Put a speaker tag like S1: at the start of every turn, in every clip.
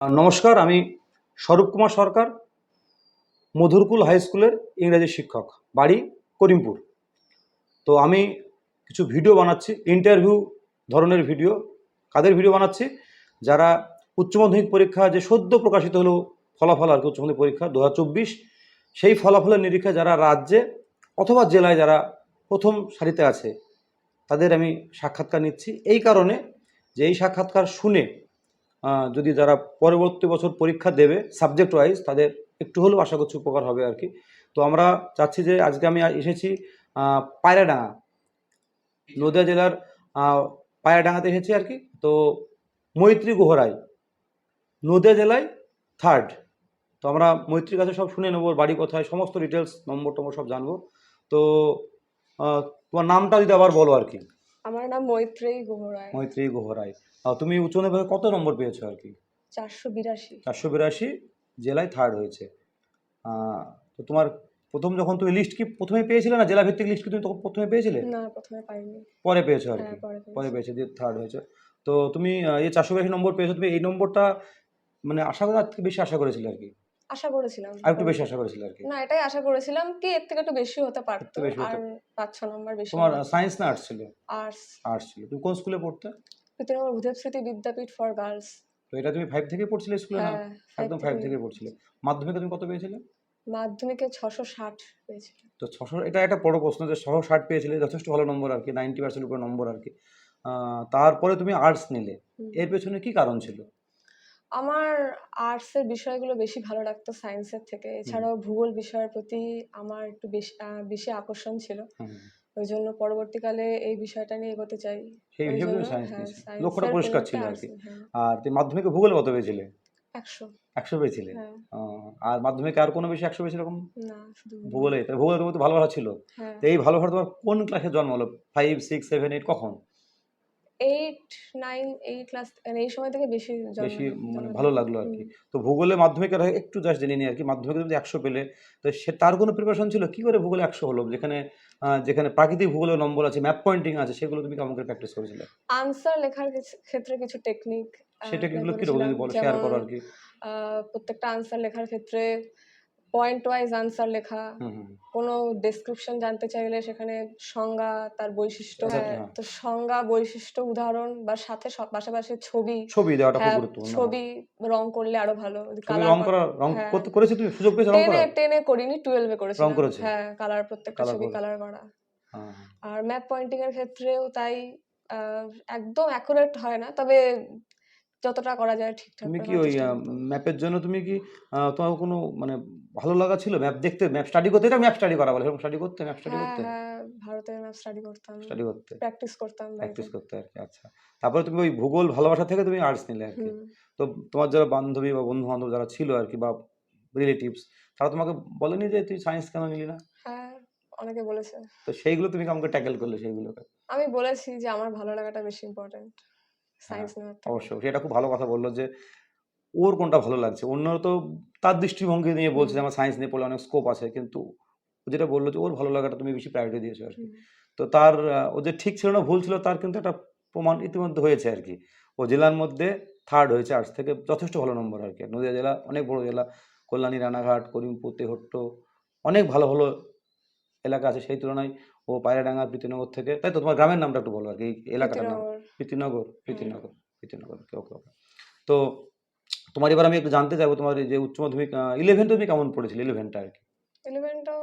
S1: নমস্কার, আমি স্বরূপ কুমার সরকার, মধুরকুল হাই স্কুলের ইংরেজি শিক্ষক, বাড়ি করিমপুর। তো আমি কিছু ভিডিও বানাচ্ছি ইন্টারভিউ ধরনের ভিডিও। কাদের ভিডিও বানাচ্ছি? যারা উচ্চ মাধ্যমিক পরীক্ষা যে সদ্য প্রকাশিত হলো ফলাফল আর কি, উচ্চ মাধ্যমিক পরীক্ষা দু হাজার চব্বিশ, সেই ফলাফলের নিরীক্ষা যারা রাজ্যে অথবা জেলায় যারা প্রথম সারিতে আছে, তাদের আমি সাক্ষাৎকার নিচ্ছি। এই কারণে যে এই সাক্ষাৎকার শুনে যদি যারা পরবর্তী বছর পরীক্ষা দেবে সাবজেক্ট ওয়াইজ তাদের একটু হলেও আশা করছি উপকার হবে আর কি। তো আমরা চাচ্ছি যে আজকে আমি এসেছি পায়রাডাঙ্গা। নদিয়া জেলার পায়রাডাঙ্গাতে এসেছি আর কি। তো মৈত্রী গুহরাই নদিয়া জেলায় থার্ড তো আমরা মৈত্রীর কাছে সব শুনে নেব বাড়ি কোথায় সমস্ত ডিটেলস নম্বর টম্বর সব জানব। তো তোমার নামটা যদি আবার বলো আর কি।
S2: আমার নাম মৈত্রী গুহরায়।
S1: মৈত্রী গুহরাই তুমি উচ্চ মাধ্যমিকে কত নম্বর পেয়েছ আর কি?
S2: চারশো বিরাশি।
S1: চারশো বিরাশি জেলায় থার্ড হয়েছে। তো তোমার প্রথম যখন তুমি লিস্ট কি প্রথমে পেয়েছিলে না জেলা ভিত্তিক লিস্ট কি তুমি তখন প্রথমে পেয়েছিলে?
S2: না প্রথমে পাইনি।
S1: পরে পেয়েছ আর
S2: হ্যাঁ
S1: কি
S2: পরে
S1: পরে
S2: পেয়েছি।
S1: দিয়ে থার্ড হয়েছে। তো তুমি এই চারশো বিরাশি নম্বর পেয়েছ তুমি এই নম্বরটা মানে আশা করা থেকে বেশি আশা করেছিলে আর কি?
S2: আশা করেছিলাম।
S1: আর একটু বেশি আশা করেছিলে আর কি?
S2: না এটাই আশা করেছিলাম কি এর থেকে একটু বেশি হতে পারতো। আর পাঁচ ছ নম্বর বেশি
S1: তোমার সায়েন্স না আর্টস ছিল?
S2: আর্টস
S1: আর্টস ছিল। তুমি কোন স্কুলে পড়তে?
S2: ভূদেব স্মৃতি বিদ্যাপীঠ ফর গার্লস
S1: তো এটা তুমি ফাইভ থেকে পড়ছিলে স্কুলে না?
S2: হ্যাঁ
S1: একদম ফাইভ থেকে পড়ছিলে। মাধ্যমিকে তুমি কত পেয়েছিলে?
S2: মাধ্যমিকে ছশো ষাট পেয়েছিল।
S1: তো ছশো এটা একটা বড় প্রশ্ন যে ছশো ষাট পেয়েছিলে যথেষ্ট ভালো নম্বর আর কি নাইনটি পার্সেন্ট উপরে নম্বর আর কি। আহ, তারপরে তুমি আর্টস নিলে।
S2: হুম।
S1: এর পেছনে কি কারণ ছিল?
S2: আমার আর্টসের বিষয়গুলো বেশি ভালো লাগতো সায়েন্সের থেকে। এছাড়াও ভূগোল বিষয়ের প্রতি আমার একটু বেশি আহ, বেশি আকর্ষণ ছিল।
S1: হুম,
S2: ওই জন্য পরবর্তীকালে এই বিষয়টা নিয়ে এগোতে চাই।
S1: সেই
S2: বিষয়ে
S1: সায়েন্স নিয়েছিলে লক্ষ্যটা
S2: পুরস্কার
S1: পরিষ্কার ছিল আর কি।
S2: হ্যাঁ,
S1: আর তুমি মাধ্যমিকে ভূগোল কত পেয়েছিলে?
S2: একশো।
S1: একশো পেয়েছিলে?
S2: হ্যাঁ।
S1: আর মাধ্যমিকে আর কোনো বেশি একশো পেয়েছিল এরকম ভূগোলে। তাহলে ভূগোলে তোমার তো ভালো ভালো ছিল।
S2: হ্যাঁ।
S1: তো এই ভালো ভালো তোমার কোন ক্লাসে জন্ম হলো? ফাইভ সিক্স সেভেন এইট কখন?
S2: এইট নাইন এই ক্লাস এই সময় থেকে বেশি
S1: বেশি মানে ভালো লাগল আর কি। তো ভূগোলে মাধ্যমিকের আগে একটু জাস্ট জেনে নিই আর কি মাধ্যমিকে তুমি একশো পেলে তো সে তার কোনো প্রিপারেশন ছিল? কি করে ভূগোলে একশো হলো? যেখানে আহ, যেখানে প্রাকৃতিক ভূগোলের নম্বর আছে ম্যাপ পয়েন্টিং আছে সেগুলো তুমি কেমন করে প্র্যাকটিস করেছিলে?
S2: আনসার লেখার কিছু- ক্ষেত্রে কিছু টেকনিক
S1: সেটা কিগুলো কীরকম যদি বলো শেয়ার করো আর কি।
S2: প্রত্যেকটা আনসার লেখার ক্ষেত্রে পয়েন্ট ওয়াইজ আনসার লেখা কোনো ডেসক্রিপশন জানতে চাইলে সেখানে সংজ্ঞা তার বৈশিষ্ট্য
S1: Exactly,
S2: হ্যাঁ,
S1: হ্যাঁ।
S2: তো সংজ্ঞা বৈশিষ্ট্য উদাহরণ বা সাথে পাশাপাশি ছবি
S1: ছবি দেওয়াটা খুব
S2: হ্যাঁ,
S1: গুরুত্বপূর্ণ
S2: ছবি রং করলে আরও ভালো কালার
S1: রং করা রং। করতে করেছ তুমি সুযোগ পেয়েছ রং
S2: টেনে
S1: করার
S2: টেনে করিনি টুয়েলভে করেছি
S1: রং করেছ?
S2: হ্যাঁ কালার প্রত্যেকটা ছবি কালার করা। আর ম্যাপ পয়েন্টিং এর ক্ষেত্রেও তাই একদম অ্যাকুরেট হয় না তবে যতটা করা যায় ঠিকঠাক
S1: তুমি কি ওই ম্যাপের জন্য তুমি কি তোমার কোনো মানে ভালো লাগা ছিল? ম্যাপ দেখতে ম্যাপ স্টাডি করতে? এটা ম্যাপ স্টাডি করা বলে। এরকম স্টাডি করতে ম্যাপ স্টাডি করতে?
S2: হ্যাঁ ভারতের ম্যাপ স্টাডি করতাম।
S1: স্টাডি করতে।
S2: প্র্যাকটিস করতাম
S1: প্র্যাকটিস করতে আর কি আচ্ছা। তারপরে তুমি ওই ভূগোল ভালোবাসা থেকে তুমি আর্টস নিলে আর কি। তো তোমার যারা বান্ধবী বা বন্ধু বান্ধব যারা ছিল আর কি বা রিলেটিভস তারা তোমাকে বলেনি যে তুই সায়েন্স কেন নিলি না?
S2: হ্যাঁ অনেকে বলেছে।
S1: তো সেইগুলো তুমি কেমন ট্যাকেল করলে সেইগুলোকে?
S2: আমি বলেছি যে আমার ভালো লাগাটা বেশি ইম্পর্টেন্ট সায়েন্স নেওয়ার
S1: অবশ্যই। সেটা খুব ভালো কথা বলল যে ওর কোনটা ভালো লাগছে? অন্য তো তার দৃষ্টিভঙ্গি নিয়ে বলছে যে আমার সায়েন্স নিয়ে পড়লে অনেক স্কোপ আছে। কিন্তু ও যেটা বলল যে ওর ভালো লাগাটা তুমি বেশি প্রায়োরিটি দিয়েছ আর কি তো তার ও যে ঠিক ছিল না ভুল ছিল তার কিন্তু একটা প্রমাণ ইতিমধ্যে হয়েছে আর কি ও জেলার মধ্যে থার্ড হয়েছে আর্টস থেকে যথেষ্ট ভালো নম্বর আর কি নদীয়া জেলা অনেক বড় জেলা কল্যাণী রানাঘাট করিমপুর তেহট্ট অনেক ভালো ভালো এলাকা আছে সেই তুলনায় ও পায়রাডাঙ্গা প্রীতিনগর থেকে তাই তো তোমার গ্রামের নামটা একটু বলো আর কি এই এলাকাটার নাম।
S2: প্রীতিনগর,
S1: প্রীতিনগর প্রীতিনগর প্রীতিনগর ওকে ওকে তো তোমার এবার আমি একটু জানতে চাইব তোমার যে উচ্চ মাধ্যমিক ইলেভেন তুমি কেমন পড়েছিলে ইলেভেনটা আর কি?
S2: 11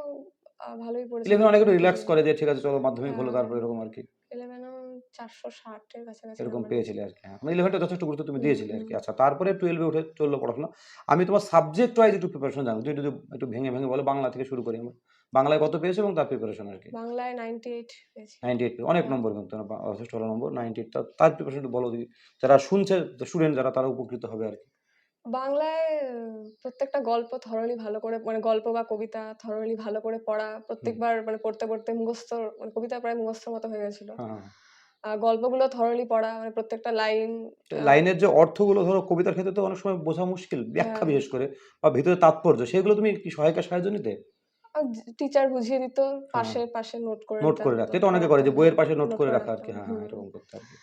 S2: ভালোই পড়েছি।
S1: ইলেভেন অনেক একটু রিল্যাক্স করে যে ঠিক আছে চলো মাধ্যমিক হলো
S2: হ্যাঁ।
S1: তারপর এরকম আর কি।
S2: 11 ও 460 এর কাছাকাছি
S1: এরকম পেয়েছিলে আর কি হ্যাঁ। মানে ইলেভেনটা যথেষ্ট গুরুত্ব তুমি দিয়েছিলে আর কি। আচ্ছা তারপরে টুয়েলভে উঠে চলল পড়াশোনা। আমি তোমার সাবজেক্ট ওয়াইজ একটু প্রিপারেশন জানো তুমি যদি একটু ভেঙে ভেঙে বলো বাংলা থেকে শুরু করি আমরা। বাংলায় কত পেয়েছ এবং তার প্রিপারেশন আর কি?
S2: বাংলায় 98 পেয়েছি।
S1: নাইনটি এইট অনেক
S2: হ্যাঁ।
S1: নম্বর কিন্তু না, যথেষ্ট ভালো নম্বর। নাইনটি এইট তার প্রিপারেশন বলো দিদি যারা শুনছে স্টুডেন্ট যারা তারা উপকৃত হবে আর কি।
S2: বাংলায় প্রত্যেকটা গল্প থরলি ভালো করে মানে গল্প বা কবিতা থরলি ভালো করে পড়া প্রত্যেকবার মানে পড়তে পড়তে মুখস্থ মানে কবিতা প্রায় মুখস্থ মতো হয়ে গেছিল।
S1: হ্যাঁ হ্যাঁ।
S2: আর গল্পগুলো থরলি পড়া মানে প্রত্যেকটা লাইন
S1: লাইনের যে অর্থগুলো ধরো কবিতার ক্ষেত্রে তো অনেক সময় বোঝা মুশকিল ব্যাখ্যা। বিশেষ করে বা ভিতরে তাৎপর্য সেগুলো তুমি কি সহায়িকা সাহায্য নিতে?
S2: টিচার বুঝিয়ে দিত পাশে পাশে নোট করে
S1: নোট করে
S2: তো।
S1: রাখতে এটা অনেকে করে যে বইয়ের
S2: হ্যাঁ,
S1: পাশে নোট করে রাখা আর কি। হ্যাঁ হ্যাঁ এরকম করতে আর কি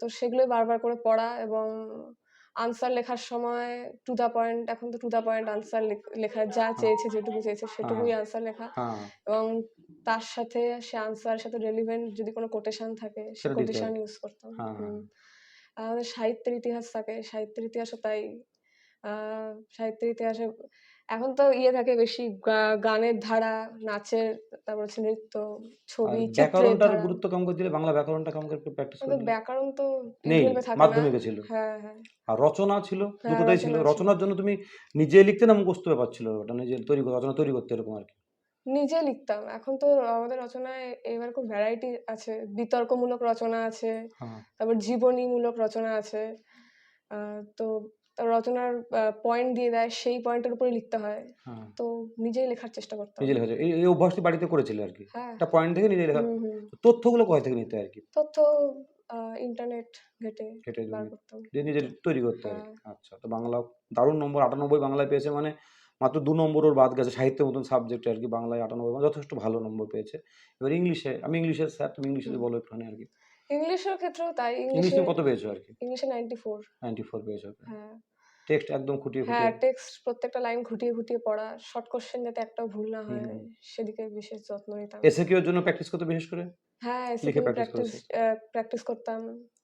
S2: তো সেগুলোই বারবার করে পড়া এবং আনসার লেখার সময় টু দা পয়েন্ট এখন তো টু দা পয়েন্ট আনসার লেখা যা চেয়েছে যেটুকু চেয়েছে সেটুকুই আনসার লেখা।
S1: হ্যাঁ।
S2: এবং তার সাথে সে আনসারের সাথে রেলিভেন্ট যদি কোনো কোটেশন থাকে সে কোটেশন ইউজ করতাম।
S1: হ্যাঁ, হ্যাঁ।
S2: আমাদের সাহিত্যের ইতিহাস থাকে সাহিত্যের ইতিহাসও তাই আহ, সাহিত্যের ইতিহাসে এখন তো ইয়ে থাকে বেশি গানের ধারা নাচের তারপর হচ্ছে নৃত্য ছবি
S1: ব্যাকরণটার গুরুত্ব কম করে দিলে বাংলা ব্যাকরণটা কম করে প্র্যাকটিস করলে
S2: ব্যাকরণ তো
S1: নেই মাধ্যমিকে ছিল।
S2: হ্যাঁ হ্যাঁ।
S1: আর রচনা ছিল
S2: হ্যাঁ,
S1: দুটোটাই ছিল। রচনার জন্য তুমি নিজে লিখতে না মুখস্থ ব্যাপার ছিল ওটা নিজে তৈরি কর- রচনা তৈরি করতে এরকম আর কি।
S2: নিজে লিখতাম। এখন তো আমাদের রচনায় এবার খুব ভ্যারাইটি আছে। বিতর্কমূলক রচনা আছে
S1: হ্যাঁ।
S2: তারপর জীবনীমূলক রচনা আছে। তো রচনার পয়েন্ট দিয়ে দেয় সেই পয়েন্টের উপরে লিখতে হয়।
S1: হ্যাঁ।
S2: তো নিজেই লেখার চেষ্টা করতাম
S1: নিজে লেখা এই এই অভ্যাসটি বাড়িতে করেছিল আর কি?
S2: হ্যাঁ।
S1: একটা পয়েন্ট থেকে নিজে লেখা। তথ্যগুলো কোথায় থেকে নিতে আর কি?
S2: তথ্য ইন্টারনেট ঘেটে করতাম
S1: যে নিজের তৈরি করতে হয়
S2: হ্যাঁ।
S1: আচ্ছা তো বাংলা দারুণ নম্বর আটানব্বই বাংলায় পেয়েছে মানে মাত্র দু নম্বর ওর বাদ গেছে সাহিত্যের মতন সাবজেক্টে আর কি বাংলায় আটানব্বই যথেষ্ট ভালো নম্বর পেয়েছে। এবার ইংলিশে আমি ইংলিশের স্যার তুমি ইংলিশে বলো একটুখানি আর কি।
S2: ইংলিশের ক্ষেত্রেও তাই
S1: ইংলিশ তুমি কত পেয়েছ আর কি?
S2: ইংলিশে নাইনটি ফোর
S1: নাইনটি ফোর পেয়েছ
S2: হ্যাঁ।
S1: টেক্সট একদম খুঁটিয়ে খুঁটিয়ে।
S2: হ্যাঁ টেক্সট প্রত্যেকটা লাইন খুঁটিয়ে খুঁটিয়ে পড়া শর্ট কোশ্চেন যাতে একটাও ভুল না হয় সেদিকে বিশেষ যত্ন নিতাম।
S1: এসে কিউর জন্য প্র্যাকটিস করতে বিশেষ করে?
S2: হ্যাঁ
S1: লিখে practice
S2: প্র্যাকটিস প্র্যাকটিস করতাম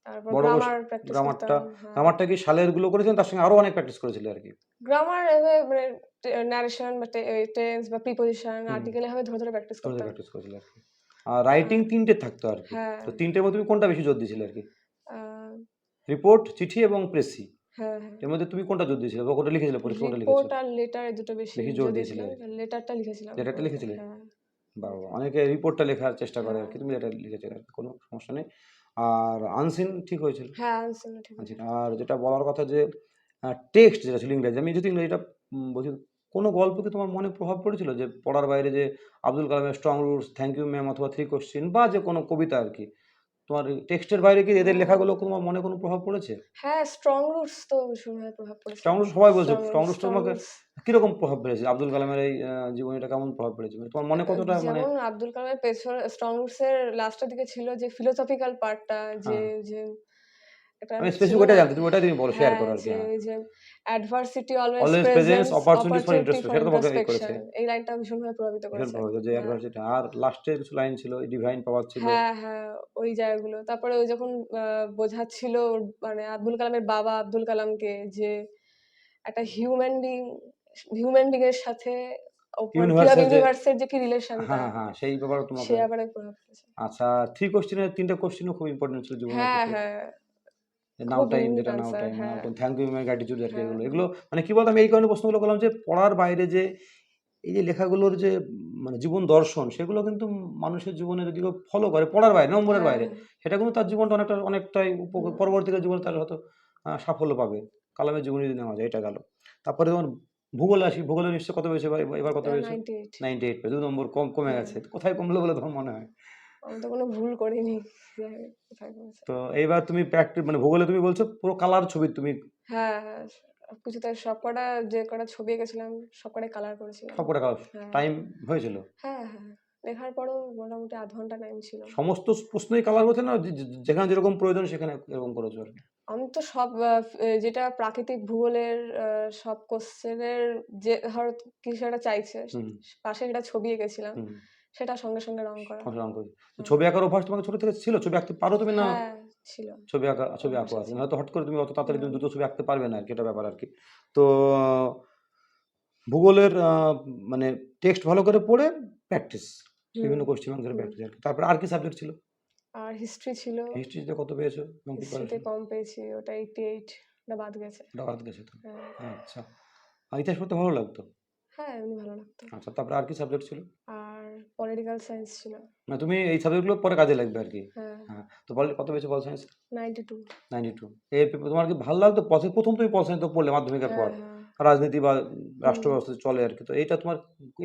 S2: তারপর গ্রামার প্র্যাকটিস
S1: গ্রামারটা আমারটা কি সালেরগুলো করেছেন তার সঙ্গে আরও অনেক প্র্যাকটিস করেছিলে আর কি।
S2: গ্রামার মানে ন্যারেশন বা টেন্স বা প্রিপোজিশন। আর্টিকেল এভাবে ধরে ধরে প্র্যাকটিস করতাম।
S1: প্র্যাকটিস করেছিলে আর কি। আর রাইটিং তিনটে থাকতো আর কি।
S2: হ্যাঁ।
S1: তো তিনটের মধ্যে তুমি কোনটা বেশি জোর দিয়েছিলে আর কি? রিপোর্ট চিঠি এবং প্রেসি
S2: হ্যাঁ হ্যাঁ।
S1: এর মধ্যে তুমি কোনটা জোর দিয়েছিলে বা কোনটা লিখেছিলে পরীক্ষা কোনটা
S2: রিপোর্ট আর লেটার দুটো বেশি
S1: বেশি জোর দিয়েছিলে।
S2: লেটারটা লিখেছিলাম।
S1: লেটারটা লিখেছিলে? বাবা অনেকে রিপোর্টটা লেখার চেষ্টা করে আর কি। তুমি এটা লিখেছিলে আর কোনো সমস্যা নেই। আর আনসিন ঠিক হয়েছিল?
S2: হ্যাঁ আনসার ঠিক আছে
S1: আর যেটা বলার কথা যে টেক্সট যেটা ছিল ইংরেজি আমি যদি ইংরেজিটা বলছি কোনো গল্প কি তোমার মনে প্রভাব পড়েছিল যে পড়ার বাইরে যে আব্দুল কালামের strong roots thank you ma'am অথবা থ্রি কোশ্চিন বা যে কোনো কবিতা আর কি তোমার টেক্সটের বাইরে কি এদের। লেখাগুলো তোমার মনে কোনো প্রভাব পড়েছে
S2: হ্যাঁ স্ট্রং রুটস তো ভীষণভাবে প্রভাব পড়েছে
S1: স্ট্রং রুটস সবাই বলছে স্ট্রং রুটস তোমাকে। কীরকম প্রভাব পড়েছে আব্দুল কালামের এই জীবনীটা কেমন প্রভাব পড়েছে মানে তোমার মনে কতটা মানে
S2: যেমন আব্দুল কালামের পেছন স্ট্রং রুটস এর লাস্টের দিকে ছিল যে ফিলোসফিক্যাল পার্টটা যে
S1: হ্যাঁ।
S2: যে একটা
S1: আমি স্পেসিফিক ওটা জানতে তুমি ওটাই তুমি বলো শেয়ার
S2: হ্যাঁ,
S1: করো আর কি
S2: যে
S1: হ্যাঁ।
S2: যে adversity always
S1: Always presents
S2: presents
S1: opportunities for
S2: opportunity
S1: introspection,
S2: for
S1: সেটা তোমাকে এই করেছে।
S2: এই লাইনটা ভীষণভাবে প্রভাবিত করেছে
S1: প্রভাবিত যে
S2: হ্যাঁ।
S1: অ্যাডভার্সিটি আর লাস্টের কিছু লাইন ছিল ডিভাইন পাওয়ার ছিল
S2: হ্যাঁ হ্যাঁ ওই জায়গাগুলো তারপরে ওই যখন বোঝাচ্ছিল মানে আব্দুল কালামের বাবা আব্দুল কালামকে যে একটা হিউম্যান বিং হিউম্যান বিং এর সাথে
S1: যে-
S2: ইউনিভার্সের যে কি রিলেশনটা
S1: হ্যাঁ হ্যাঁ সেই ব্যাপারে তোমাকে
S2: সে ব্যাপারে
S1: আচ্ছা থ্রি কোশ্চেনের তিনটা কোশ্চেনও খুব ইম্পর্টেন্ট ছিল জীবনে
S2: হ্যাঁ হ্যাঁ
S1: নাও টাইম যেটা নাও টাইম নাও
S2: হ্যাঁ।
S1: থ্যাংক ইউ
S2: হ্যাঁ।
S1: এগুলো। এগুলো মানে কি বলতো আমি এই কারণে প্রশ্নগুলো করলাম যে পড়ার বাইরে যে এই যে লেখাগুলোর যে মানে জীবন দর্শন সেগুলো কিন্তু মানুষের জীবনে যদি কেউ ফলো করে পড়ার বাইরে নম্বরের
S2: হ্যাঁ,
S1: বাইরে। সেটা কিন্তু তার জীবনটা অনেকটা অনেকটাই পরবর্তীকালে জীবনে তার হয়তো সাফল্য পাবে। কালামের জীবনী যদি নেওয়া যায় এটা গেল। তারপরে তোমার ভূগোল আসি ভূগোলে নিশ্চয় কত পেয়েছে এবার কত পেয়েছে
S2: নাইনটি এইট
S1: পেয়েছে দু নম্বর কম কমে। গেছে। কোথায় কমলো বলে তোমার মনে হয়?
S2: আমি তো কোনো ভুল করিনি।
S1: তো এইবার তুমি প্র্যাকটিস মানে ভূগোলে তুমি বলছো পুরো কালার ছবি তুমি
S2: হ্যাঁ হ্যাঁ কিছুতে সব কটা যে কটা ছবি এঁকেছিলাম সব কটাই কালার করেছিলাম।
S1: সব কটা কালার
S2: হ্যাঁ।
S1: টাইম হয়েছিল?
S2: হ্যাঁ হ্যাঁ লেখার পরও মোটামুটি আধ ঘণ্টা টাইম ছিল।
S1: সমস্ত প্রশ্নই কালার হচ্ছে না? যেখানে যেরকম প্রয়োজন সেখানে এরকম করেছ আর
S2: আমি তো সব যেটা প্রাকৃতিক ভূগোলের সব কোশ্চেনের যে ধর কিছু একটা চাইছে পাশে যেটা ছবি এঁকেছিলাম। সেটা সঙ্গে সঙ্গে রং করা।
S1: রং
S2: হুম।
S1: ছবি আঁকার অভ্যাস তোমাকে ছোট থেকে ছিল? ছবি আঁকতে পারো তুমি না?
S2: হ্যাঁ ছিল।
S1: ছবি আঁকা ছবি আঁকো
S2: আছে।
S1: হয়তো হট করে তুমি অত তাড়াতাড়ি তুমি। দুটো ছবি আঁকতে পারবে না আর কি এটা ব্যাপার আর কি। তো ভূগোলের মানে টেক্সট ভালো করে পড়ে প্র্যাকটিস বিভিন্ন কোশ্চেন আনসার প্র্যাকটিস আর কি। তারপরে আর কি সাবজেক্ট ছিল?
S2: আর হিস্ট্রি ছিল।
S1: হিস্ট্রিতে কত পেয়েছ?
S2: হিস্ট্রিতে কম পেয়েছি ওটা এইটি এইট ওটা বাদ গেছে।
S1: বাদ গেছে তো।
S2: হ্যাঁ।
S1: আচ্ছা। ইতিহাস পড়তে ভালো লাগতো?
S2: হ্যাঁ এমনি ভালো লাগতো।
S1: আচ্ছা তারপরে আর কি সাবজেক্ট ছিল?
S2: আর পলিটিক্যাল সায়েন্স ছিল।
S1: না তুমি এই সাবজেক্টগুলো পরে কাজে লাগবে আর কি?
S2: হ্যাঁ।
S1: হ্যাঁ তো বল কত পেয়েছ pol science
S2: ninety two
S1: ninety two এর তোমার কি ভালো লাগতো? প্রথম তুমি পল সায়েন্স তো পড়লে মাধ্যমিকের পর।
S2: হ্যাঁ। হ্যাঁ
S1: রাজনীতি বা রাষ্ট্র ব্যবস্থা চলে আর কি। তো এইটা তোমার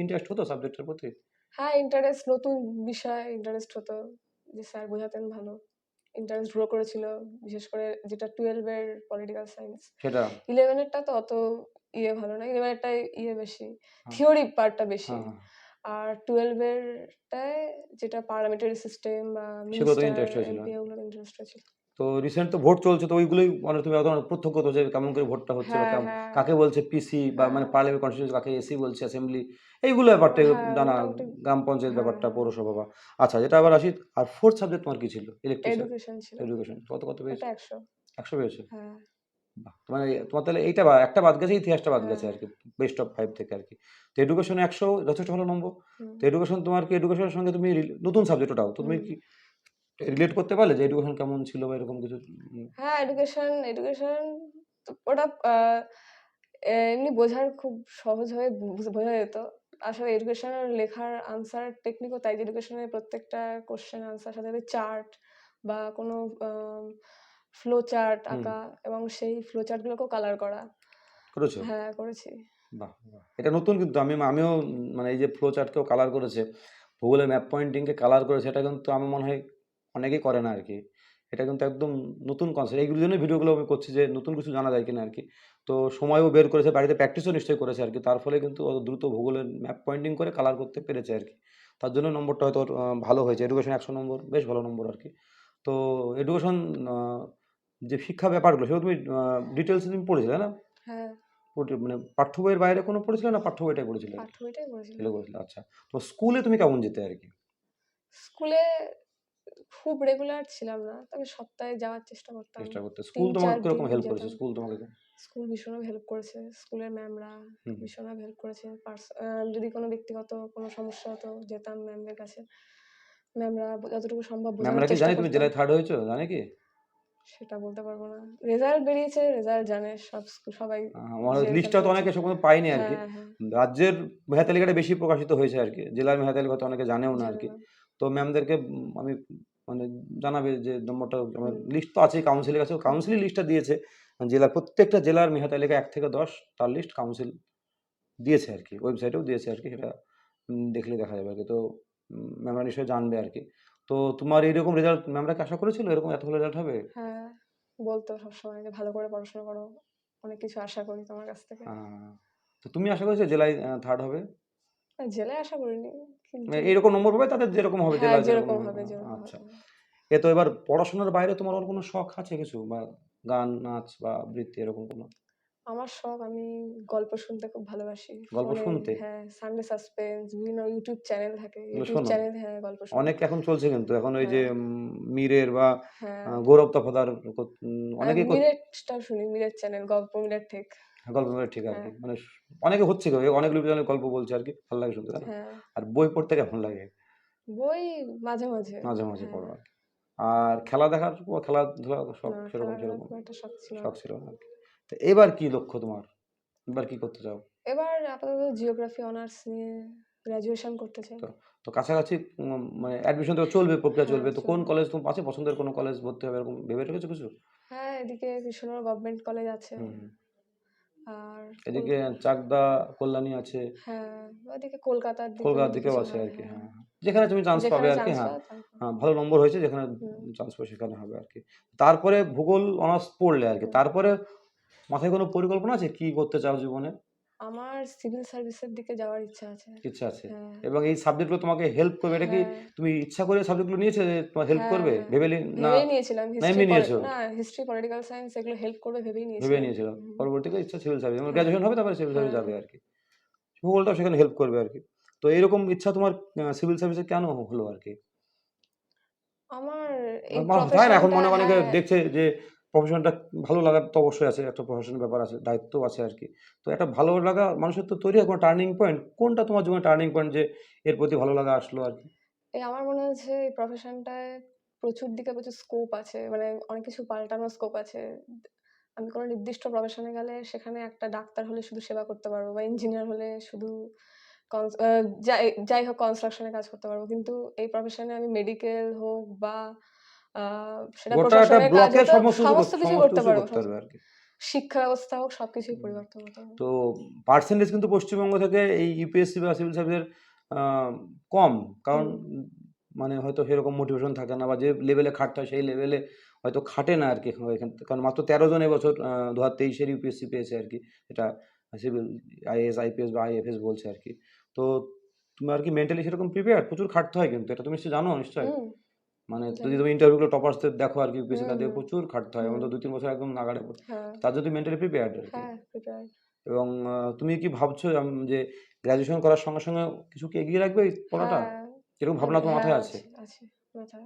S1: ইন্টারেস্ট হতো সাবজেক্টের প্রতি?
S2: হ্যাঁ ইন্টারেস্ট নতুন বিষয় ইন্টারেস্ট হতো যে স্যার বোঝাতেন ভালো। ইন্টারেস্ট গ্রো করেছিল বিশেষ করে যেটা টুয়েলভের পলিটিক্যাল সায়েন্স
S1: সেটা।
S2: ইলেভেনেরটা তো অত ইয়ে ভালো না ইলেভেনেরটাই ইয়ে বেশি
S1: হ্যাঁ।
S2: থিওরি পার্টটা বেশি।
S1: হ্যাঁ হ্যাঁ।
S2: আর টুয়েলভেরটায় যেটা পার্লামেন্টারি সিস্টেম বা
S1: সেগুলোতে
S2: মিনিস্টার
S1: হয়েছিল।
S2: ওগুলোতে ইন্টারেস্ট হয়েছিল।
S1: তো রিসেন্ট তো ভোট চলছে তো ওইগুলোই মানে তুমি প্রত্যক্ষ তো যে কেমন করে ভোটটা হচ্ছে কেমন-। কাকে বলছে পিসি বা মানে। পার্লামেন্ট কনস্টিটিউশন কাকে এসি বলছে অ্যাসেম্বলি এইগুলো ব্যাপারটা জানা গ্রাম পঞ্চায়েত ব্যাপারটা। পৌরসভা বা আচ্ছা যেটা আবার আসি আর ফোর্থ সাবজেক্ট তোমার কি ছিল? ইলেকট্রিশিয়ান
S2: এডুকেশন ছিল।
S1: এডুকেশন কত কত পেয়েছ?
S2: একশো।
S1: একশো পেয়েছ?
S2: হ্যাঁ।
S1: মানে তোমার তাহলে এইটা একটা বাদ গেছে ইতিহাসটা বাদ গেছে। আর কি বেস্ট অফ ফাইভ থেকে আর কি তো এডুকেশন একশো যথেষ্ট ভালো নম্বর তো এডুকেশন তোমার কি এডুকেশনের সঙ্গে তুমি নতুন সাবজেক্ট ওটাও তো তুমি কি রিলেট করতে পারলে যে এডুকেশন কেমন ছিল বা এরকম কিছু?
S2: হ্যাঁ এডুকেশন এডুকেশন ওটা এমনি বোঝার খুব সহজ হয়ে বোঝা যেত। আসলে এডুকেশনের লেখার আনসার টেকনিকও তাই এডুকেশনের প্রত্যেকটা কোশ্চেন আনসার সাথে চার্ট বা কোনো ফ্লো চার্ট আঁকা এবং সেই ফ্লো চার্টগুলোকেও কালার করা।
S1: করেছ?
S2: হ্যাঁ করেছি।
S1: বাহ এটা নতুন কিন্তু আমি আমিও মানে এই যে ফ্লো চার্টকেও কালার করেছে ভূগোলের ম্যাপ পয়েন্টিংকে কালার করেছে এটা কিন্তু আমার মনে হয় অনেকেই করে না আর কি এটা কিন্তু একদম নতুন কনসেপ্ট এইগুলোর জন্য ভিডিওগুলো আমি করছি যে নতুন কিছু জানা যায় কিনা আর কি তো সময়ও বের করেছে বাড়িতে প্র্যাকটিসও নিশ্চয়ই করেছে আর কি তার ফলে কিন্তু অত দ্রুত ভূগোলের ম্যাপ পয়েন্টিং করে কালার করতে পেরেছে আর কি তার জন্য নম্বরটা হয়তো ভালো হয়েছে। এডুকেশন একশো নম্বর বেশ ভালো নম্বর আর কি তো এডুকেশন যে শিক্ষা ব্যাপারগুলো সেগুলো তুমি ডিটেলস তুমি পড়েছিলে না?
S2: হ্যাঁ।
S1: মানে পাঠ্য বইয়ের বাইরে কোনো পড়েছিলে না পাঠ্য বইটাই পড়েছিলে?
S2: পাঠ্য বইটাই
S1: এগুলো আচ্ছা। তো স্কুলে তুমি কেমন যেতে আর কি?
S2: স্কুলে খুব রেগুলার ছিলাম না তবে সপ্তাহে যাওয়ার চেষ্টা করতাম।
S1: চেষ্টা করতে। স্কুল তোমাকে কীরকম হেল্প করেছে? স্কুল তোমাকে
S2: স্কুল ভীষণভাবে হেল্প করেছে। স্কুলের ম্যামরা। ভীষণভাবে হেল্প করেছে। যদি কোনো ব্যক্তিগত কোনো সমস্যা হতো যেতাম ম্যামদের কাছে। ম্যামরা যতটুকু সম্ভব
S1: ম্যামরা কি জানে তুমি। জেলায় থার্ড হয়েছো? জানে কি?
S2: সেটা বলতে পারব না। রেজাল্ট বেরিয়েছে রেজাল্ট জানে সব সবাই
S1: আমার লিস্টটা তো অনেকে সব পাইনি আর কি।
S2: হ্যাঁ হ্যাঁ।
S1: রাজ্যের মেধাতালিকাটা বেশি প্রকাশিত হয়েছে আর কি। জেলার মেধা তালিকা হয়তো অনেকে জানেও না আর কি। তো ম্যামদেরকে আমি মানে জানাবে যে নম্বরটা আমার লিস্ট তো আছে কাউন্সিলের কাছে কাউন্সিলই লিস্টটা দিয়েছে। জেলার প্রত্যেকটা জেলার মেধা তালিকা এক থেকে দশ তার লিস্ট কাউন্সিল দিয়েছে আর কি। ওয়েবসাইটেও দিয়েছে আর কি সেটা দেখলে দেখা যাবে আর কি। তো ম্যামরা নিশ্চয়ই জানবে আর কি। তো তোমার এইরকম রেজাল্ট ম্যামরা কি আশা করেছিল এরকম এত ভালো রেজাল্ট হবে?
S2: হ্যাঁ বলতো সবসময় যে ভালো করে পড়াশোনা করো অনেক কিছু আশা করি তোমার কাছ থেকে।
S1: আহ, তো তুমি আশা করেছ জেলায় থার্ড হবে?
S2: না, জেলায় আশা করিনি কিন্তু
S1: মানে এইরকম নম্বর পাবে তাদের যেরকম হবে
S2: হ্যাঁ
S1: জেলায়
S2: যেরকম
S1: হবে।
S2: যেরকম
S1: আচ্ছা।
S2: হবে।
S1: এ তো এবার পড়াশোনার বাইরে তোমার আর কোনো শখ আছে কিছু? বা গান নাচ বা বৃত্তি এরকম কোনো?
S2: আমার শখ আমি গল্প শুনতে খুব ভালোবাসি।
S1: গল্প শুনতে?
S2: হ্যাঁ সানডে সাসপেন্স বিভিন্ন ইউটিউব চ্যানেল থাকে। ইউটিউব চ্যানেল হ্যাঁ গল্প
S1: অনেক এখন চলছে কিন্তু এখন ওই যে
S2: হ্যাঁ।
S1: মীরের বা
S2: হ্যাঁ।
S1: গৌরব তফাদার উম, অনেকেই
S2: মিরেটটা শুনি মিরেট চ্যানেল গল্প মিরেট ঠিক।
S1: গল্প বলে ঠিক আর কি।
S2: হ্যাঁ।
S1: মানে অনেকে হচ্ছে অনেক লোক গল্প বলছে আর কি ভালো লাগে শুনতে?
S2: হ্যাঁ।
S1: আর বই পড়তে কেমন লাগে?
S2: বই মাঝে মাঝে।
S1: মাঝে মাঝে
S2: হ্যাঁ।
S1: পড়ো আর খেলা দেখার খেলাধুলা শখ সেরকম সেরকম।
S2: শখ ছিল
S1: আর কি। তো এবার কি লক্ষ্য তোমার? এবার কি করতে চাও?
S2: এবার আপাতত জিওগ্রাফি অনার্স নিয়ে গ্রাজুয়েশন করতে চাই।
S1: তো- তো কাছাকাছি উম, মানে অ্যাডমিশন তো চলবে প্রক্রিয়া
S2: হ্যাঁ,
S1: চলবে। তো কোন কলেজ তোমার আছে পছন্দের কোনো কলেজ ভর্তি হবে এরকম ভেবে রেখেছো কিছু?
S2: হ্যাঁ এদিকে কৃষ্ণনগর গভর্নমেন্ট কলেজ আছে।
S1: হুম, হুম।
S2: আর
S1: এদিকে চাকদা কল্যাণী আছে।
S2: হ্যাঁ ওদিকে কলকাতার দিকে
S1: কলকাতার দিকেও আছে আর কি
S2: হ্যাঁ।
S1: হ্যাঁ। যেখানে তুমি চান্স পাবে আর কি হ্যাঁ। হ্যাঁ ভালো নম্বর হয়েছে যেখানে
S2: হুম।
S1: চান্স পাবে সেখানে হবে আর কি। তারপরে ভূগোল অনার্স পড়লে আর কি। তারপরে মাথায় কোনো পরিকল্পনা আছে? কি করতে চাও জীবনে?
S2: আমার সিভিল সার্ভিসের দিকে যাওয়ার ইচ্ছা আছে।
S1: ইচ্ছা আছে।
S2: হ্যাঁ।
S1: এবং এই সাবজেক্টগুলো তোমাকে হেল্প করবে? এটা কি
S2: হ্যাঁ,
S1: তুমি ইচ্ছা করে সাবজেক্টগুলো নিয়েছে যে তোমার হেল্প
S2: হ্যাঁ,
S1: করবে। ভেবে নি- না
S2: ভেবেই নিয়েছিলাম হিস্ট্রি
S1: নিয়েছো?
S2: না হিস্ট্রি পলিটিক্যাল সায়েন্স এগুলো হেল্প করবে ভেবেই
S1: ভেবে
S2: নিয়েছিলাম।
S1: নিয়েছিল
S2: হুম।
S1: পরবর্তীতে ইচ্ছা সিভিল সার্ভিস
S2: হ্যাঁ।
S1: গ্রাজুয়েশন হবে তারপরে সিভিল সার্ভিস
S2: হ্যাঁ।
S1: যাবে আর কি ভূগোলটাও সেখানে হেল্প করবে আর কি তো এরকম ইচ্ছা তোমার সিভিল সার্ভিসে কেন হলো আর কি
S2: আমার এই
S1: মা- হয় না এখন মনে অনেকে
S2: হ্যাঁ।
S1: দেখছে যে প্রফেশনটা ভালো লাগার তো অবশ্যই আছে, একটা প্রফেশনের ব্যাপার আছে দায়িত্ব আছে আর কি। তো একটা ভালো লাগা মানুষের তো তৈরি হয়, কোনো টার্নিং পয়েন্ট কোনটা তোমার জীবনে টার্নিং পয়েন্ট যে এর প্রতি ভালো লাগা আসলো আর কি?
S2: এই আমার মনে হচ্ছে এই প্রফেশনটায় প্রচুর দিকে প্রচুর স্কোপ আছে মানে অনেক কিছু পাল্টানোর স্কোপ আছে। আমি কোনো নির্দিষ্ট প্রফেশনে গেলে সেখানে একটা ডাক্তার হলে শুধু সেবা করতে পারব বা ইঞ্জিনিয়ার হলে শুধু যাই হোক কনস্ট্রাকশনে কাজ করতে পারব। কিন্তু এই প্রফেশনে আমি মেডিকেল হোক বা সেটা
S1: সমস্ত কিছু করতে-
S2: শিক্ষা ব্যবস্থা হোক সবকিছুই পরিবর্তন হতে হবে।
S1: তো পার্সেন্টেজ কিন্তু পশ্চিমবঙ্গ থেকে এই ইউপিএসসি বা সিভিল সার্ভিসের কম। কারণ মানে হয়তো সেরকম মোটিভেশন থাকে না বা যে লেভেলে খাটতে হয় সেই লেভেলে হয়তো খাটে না আর কি এখান কারণ মাত্র তেরো জন এবছর দু হাজার তেইশের ইউপিএসসি পেয়েছে আর কি। এটা সিভিল আইএস আইপিএস বা আইএফএস বলছে আর কি। তো তুমি আর কি মেন্টালি সেরকম প্রিপেয়ার প্রচুর খাটতে হয় কিন্তু এটা তুমি নিশ্চয়ই জানো নিশ্চয়ই? মানে। যদি তুমি ইন্টারভিউগুলো টপার্সদের দেখো আর কি
S2: হুম,
S1: তাদের প্রচুর খাটতে হয়। আমাদের। দুই তিন বছর একদম নাগাড়ে পড়ে।
S2: হ্যাঁ।
S1: তার জন্য মেন্টালি প্রিপেয়ার্ড আর কি।
S2: হ্যাঁ
S1: এবং তুমি কি ভাবছ যে গ্র্যাজুয়েশন করার সঙ্গে সঙ্গে কিছু কি এগিয়ে রাখবে পড়াটা?
S2: হ্যাঁ।
S1: এরকম ভাবনা তোমার মাথায়
S2: হ্যাঁ
S1: আছে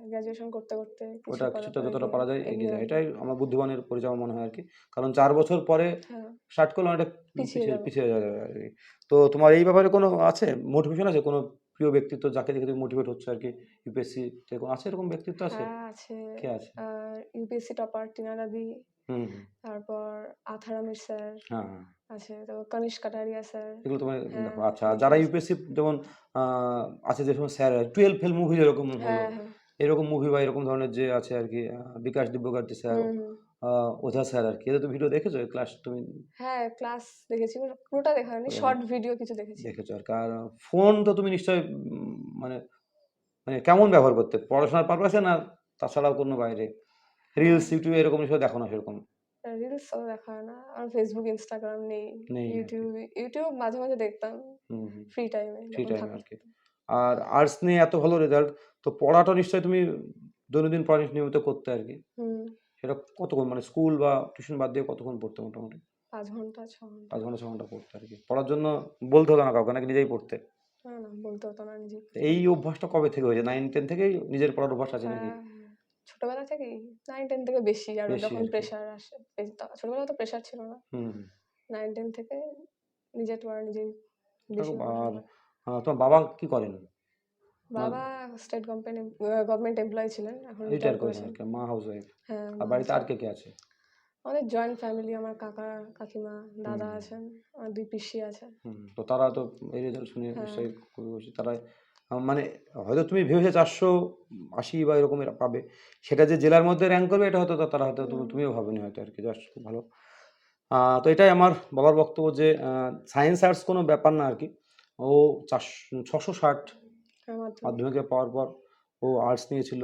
S2: গ্র্যাজুয়েশন করতে করতে
S1: ওটা কিছুটা যতটা পারা যায় এগিয়ে যায়। এটাই আমার বুদ্ধিমানের পরিচয় মনে হয় আর কি। কারণ চার বছর পরে
S2: হ্যাঁ।
S1: স্টার্ট করলে অনেকটা
S2: পিছিয়ে
S1: পিছিয়ে
S2: যাব।
S1: পিছিয়ে যাবে আর কি। তো তোমার এই ব্যাপারে কোনো আছে? মোটিভেশন আছে? কোনো প্রিয় ব্যক্তিত্ব যাকে দেখে তুমি মোটিভেট হচ্ছে আর কি ইউপিএসসি তে কোনো আছে এরকম ব্যক্তিত্ব আছে?
S2: হ্যাঁ আছে।
S1: কে আছে?
S2: ইউপিএসসি টপার টিনা রাবি তারপর আথারামের স্যার
S1: হ্যাঁ
S2: আছে তারপর কনিষ্ক কাটারিয়া স্যার
S1: এগুলো তোমার
S2: হ্যাঁ,
S1: দেখো আচ্ছা যারা ইউপিএসসি যেমন আছে যে সময় স্যার টুয়েলভ ফেল মুভি যেরকম হলো
S2: হ্যাঁ।
S1: এরকম মুভি বা এরকম ধরনের যে আছে আর কি বিকাশ দিব্যকার্তি স্যার ওঝা স্যার আর কি এদের তো ভিডিও দেখেছ? ক্লাস তুমি
S2: হ্যাঁ ক্লাস দেখেছি। পুরো- পুরোটা দেখা হয়নি শর্ট ভিডিও কিছু দেখেছি।
S1: দেখেছ আর কি। আর ফোন তো তুমি নিশ্চয়ই উম, মানে মানে কেমন ব্যবহার করতে? পড়াশোনার পারপাসে না তাছাড়াও কোনো বাইরে? রিলস ইউটিউবে এরকম কিছু দেখো না সেরকম?
S2: রিলস তো দেখা হয় না। আর ফেসবুক ইনস্টাগ্রাম নেই। ইউটিউব ইউটিউব মাঝে মাঝে দেখতাম। ফ্রি টাইমে
S1: ফ্রি টাইমে আর কি। আর আর্টস নিয়ে এত ভালো রেজাল্ট তো পড়াটা নিশ্চয়ই তুমি দৈনন্দিন পড়া নিয়মিত করতে আর কি?
S2: হুম।
S1: সেটা কতক্ষণ? মানে স্কুল বা টিউশন বাদ দিয়ে কতক্ষণ পড়তে মোটামুটি?
S2: পাঁচ ঘণ্টা ছ ঘণ্টা।
S1: পাঁচ ঘণ্টা ছ ঘণ্টা পড়তে আর কি। পড়ার জন্য বলতে হতো না কাউকে নাকি নিজেই পড়তে?
S2: না না বলতে হতো না নিজে
S1: এই অভ্যাসটা কবে থেকে হয়েছে? নাইন টেন থেকেই নিজের পড়ার অভ্যাস আছে নাকি?
S2: হ্যাঁ, হ্যাঁ। ছোটবেলা থেকেই। নাইন টেন থেকে বেশি আর যখন প্রেশার আসে বেশি তা- প্রেশার ছিল না। নাইন টেন থেকে নিজের পড়া নিজেই
S1: আর তোমার বাবা কি করেন?
S2: বাবা স্টেট কোম্পানি গভর্নমেন্ট এমপ্লয় ছিলেন এখন
S1: রিটায়ার করেছেন মা হাউস ওয়াইফ
S2: হ্যাঁ
S1: আর বাড়িতে আর কে কে আছে?
S2: আমাদের জয়েন্ট ফ্যামিলি আমার কাকা কাকিমা দাদা। আছেন আমার দুই পিসি আছে।
S1: হুম, তো তারা তো এই রেজাল্ট শুনে
S2: হ্যাঁ।
S1: নিশ্চয়ই খুবই খুশি। তারা মানে হয়তো তুমি ভেবেছো চারশো আশি বা এরকম পাবে। সেটা যে জেলার মধ্যে র্যাঙ্ক করবে এটা হয়তো তারা হয়তো। তুমিও ভাবেনি হয়তো আর কি জাস্ট খুব ভালো। তো এটাই আমার বাবার বক্তব্য যে সায়েন্স আর্টস কোনো ব্যাপার না আর কি। ও চারশো ছশো ষাট
S2: মাধ্যমিক
S1: পাওয়ার পর ও আর্টস নিয়েছিল।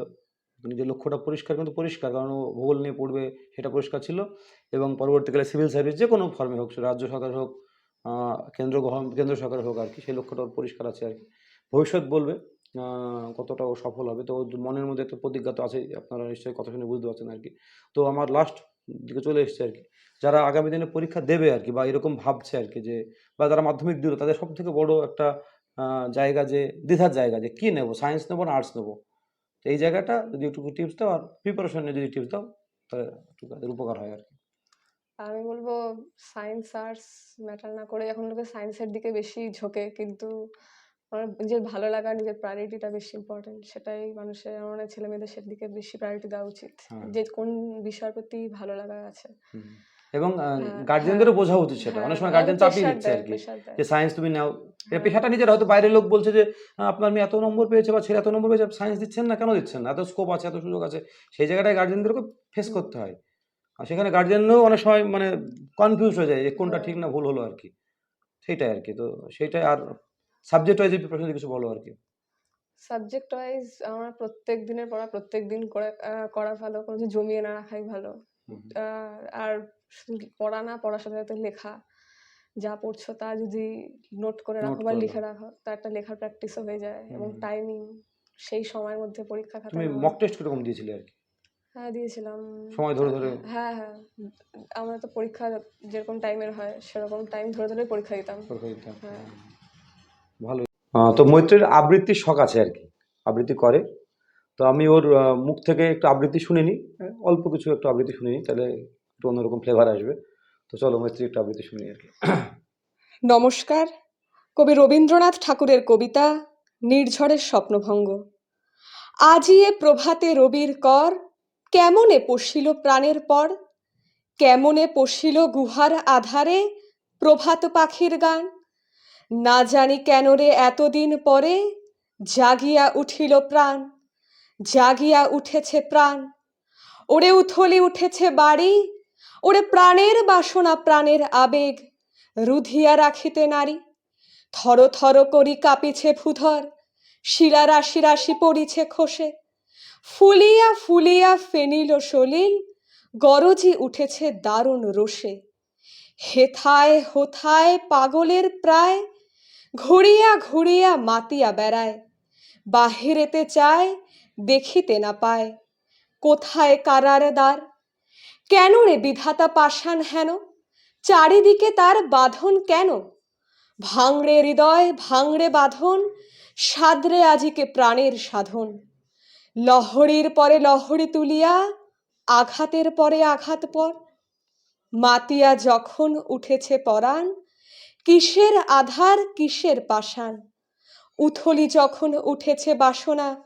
S1: নিজের লক্ষ্যটা পরিষ্কার কিন্তু পরিষ্কার, কারণ ও ভূগোল নিয়ে পড়বে সেটা পরিষ্কার ছিল এবং পরবর্তীকালে সিভিল সার্ভিস যে কোনো ফর্মে হোক রাজ্য সরকার হোক কেন্দ্র কেন্দ্র সরকার হোক আর কি, সেই লক্ষ্যটা ওর পরিষ্কার আছে আর কি। ভবিষ্যৎ বলবে কতটা ও সফল হবে। তো মনের মধ্যে একটা প্রতিজ্ঞা তো আছে আপনারা নিশ্চয়ই কথা শুনে বুঝতে পারছেন আর কি। তো আমার লাস্ট দিকে চলে এসেছে আর কি। যারা আগামী দিনে পরীক্ষা দেবে আর কি বা এরকম ভাবছে আর কি যে, বা যারা মাধ্যমিক দিল, তাদের সব থেকে বড় একটা জায়গা যে দ্বিধার জায়গা যে কি নেব? সায়েন্স নেব না আর্টস নেব? তো এই জায়গাটা যদি একটু টিপস দাও আর প্রিপারেশন নিয়ে যদি টিপস দাও তাহলে একটু তাদের উপকার হয় আর কি।
S2: আমি বলব সায়েন্স আর্টস ম্যাটার না করে এখন লোকে সায়েন্সের দিকে বেশি ঝোঁকে কিন্তু আমার নিজের ভালো লাগা নিজের প্রায়োরিটিটা বেশি ইম্পর্টেন্ট সেটাই মানুষের আমার ছেলে মেয়েদের সেদিকে বেশি প্রায়োরিটি দেওয়া উচিত।
S1: হ্যাঁ।
S2: যে কোন বিষয়ের প্রতি ভালো লাগা আছে।
S1: এবং
S2: হ্যাঁ,
S1: গার্জেনদেরও
S2: হ্যাঁ,
S1: বোঝা উচিত সেটা। অনেক সময়
S2: হ্যাঁ,
S1: গার্জেন চাপিয়ে দিচ্ছে আর কি। যে সায়েন্স তুমি নাও। এটা
S2: হ্যাঁ।
S1: পেশাটা নিজের হয়তো বাইরের লোক বলছে যে আপনার মেয়ে এত নম্বর পেয়েছে বা ছেলে এত নম্বর পেয়েছে সায়েন্স দিচ্ছেন না কেন দিচ্ছেন না? এত স্কোপ আছে এত সুযোগ আছে। সেই জায়গাটায় গার্জেনদেরকে ফেস করতে হয়। আর সেখানে গার্জেনও অনেক সময় মানে কনফিউজ হয়ে যায় যে কোনটা
S2: হ্যাঁ।
S1: ঠিক না ভুল হলো আর কি। সেটাই আর কি। তো সেইটাই আর সাবজেক্ট ওয়াইজ প্রিপারেশন কিছু বলো আর কি।
S2: সাবজেক্ট ওয়াইজ আমার প্রত্যেক দিনের পড়া প্রত্যেক দিন করে করা ভালো কোনো জমিয়ে না রাখাই ভালো। আর পড়া না পড়ার সাথে সাথে লেখা। যা পড়ছো তা যদি নোট করে রাখো বা লিখে রাখো তা একটা লেখার প্র্যাকটিসও হয়ে যায় এবং। টাইমিং সেই সময়ের মধ্যে পরীক্ষা খাতা
S1: তুমি। মক টেস্ট কীরকম দিয়েছিলে আর কি?
S2: হ্যাঁ দিয়েছিলাম।
S1: সময় ধরে ধরে?
S2: হ্যাঁ হ্যাঁ। আমরা তো পরীক্ষা যেরকম টাইমের হয় সেরকম টাইম ধরে ধরে পরীক্ষা দিতাম।
S1: দিতে হ্যাঁ। ভালো। তো মৈত্রের আবৃত্তির শখ আছে আর কি আবৃত্তি করে। তো আমি ওর মুখ থেকে একটু আবৃত্তি শুনে নিই হ্যাঁ, অল্প কিছু একটু আবৃত্তি শুনে নিই তাহলে একটু অন্যরকম ফ্লেভার আসবে। তো চলো মৈত্রী একটু আবৃত্তি শুনি আর কি।
S2: নমস্কার। কবি রবীন্দ্রনাথ ঠাকুরের কবিতা, নির্ঝরের স্বপ্নভঙ্গ। আজি এ প্রভাতে রবির কর, কেমনে পশিল প্রাণের পর? কেমনে পশিল গুহার আধারে প্রভাত পাখির গান? না জানি কেন রে এতদিন পরে জাগিয়া উঠিল প্রাণ, জাগিয়া উঠেছে প্রাণ। ওরে উথলি উঠেছে বাড়ি ওরে প্রাণের বাসনা, প্রাণের আবেগ, রুধিয়া রাখিতে নারী। থর থর করি কাঁপিছে ফুধর শিরা রাশি রাশি পড়িছে খসে। ফুলিয়া ফুলিয়া ফেনিল সলিল, গরজি উঠেছে দারুণ রোষে। হেথায় হোথায় পাগলের প্রায়, ঘুরিয়া ঘুরিয়া মাতিয়া বেড়ায়। বাহিরেতে চায়, দেখিতে না পায়। কোথায় কারার দ্বার? কেন রে বিধাতা পাষাণ হেন? চারিদিকে তার বাঁধন কেন? ভাঙড়ে হৃদয়, ভাঙড়ে বাঁধন, সাদরে আজিকে প্রাণের সাধন। লহরীর পরে লহরী তুলিয়া, আঘাতের পরে আঘাত পর। মাতিয়া যখন উঠেছে পরাণ, কিসের আধার, কিসের পাষাণ? উথলি যখন উঠেছে বাসনা,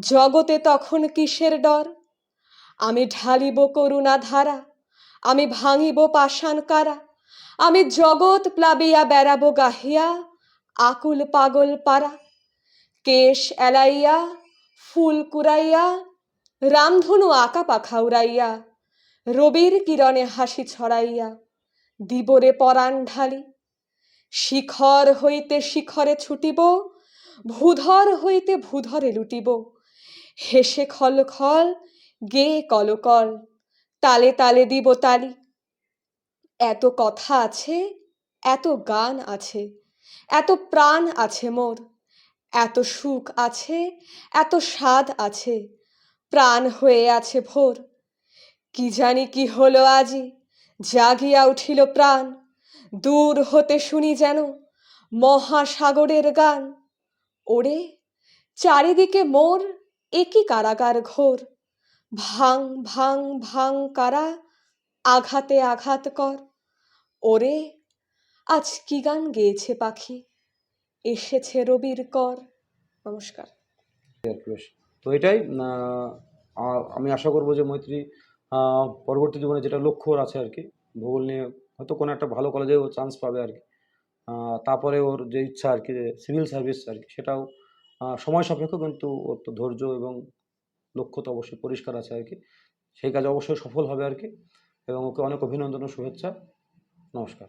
S2: জগতে তখন কিসের ডর? আমি ঢালিব করুণা ধারা আমি ভাঙিব পাষাণ কারা আমি জগৎ প্লাবিয়া বেড়াব গাহিয়া, আকুল পাগল পারা। কেশ এলাইয়া, ফুল কুড়াইয়া, রামধনু আঁকা পাখা উড়াইয়া, রবির কিরণে হাসি ছড়াইয়া, দিবরে পরাণ ঢালি। শিখর হইতে শিখরে ছুটিব, ভূধর হইতে ভূধরে লুটিব। হেসে খল খল গে কলকল, তালে তালে দিব তালি। এত কথা আছে, এত গান আছে, এত প্রাণ আছে মোর, এত সুখ আছে, এত স্বাদ আছে, প্রাণ হয়ে আছে ভোর। কি জানি কি হলো আজি, জাগিয়া উঠিল প্রাণ, দূর হতে শুনি যেন মহাসাগরের গান। ওরে, চারিদিকে মোর একই কারাগার ঘোর। ভাং ভাং ভাং কারা? আঘাতে আঘাত কর। ওরে, আজ কি গান গেয়েছে পাখি? এসেছে রবির কর। নমস্কার।
S1: তো এটাই আমি আশা করব যে মৈত্রী পরবর্তী জীবনে যেটা লক্ষ্য ওর আছে আর কি, ভূগোল নিয়ে হয়তো কোনো একটা ভালো কলেজে ও চান্স পাবে আর কি। তারপরে ওর যে ইচ্ছা আর কি সিভিল সার্ভিস আর কি, সেটাও সময় সাপেক্ষ কিন্তু ওর তো ধৈর্য এবং লক্ষ্য তো অবশ্যই পরিষ্কার আছে আর কি সেই কাজ অবশ্যই সফল হবে আর কি এবং ওকে অনেক অভিনন্দন ও শুভেচ্ছা। নমস্কার।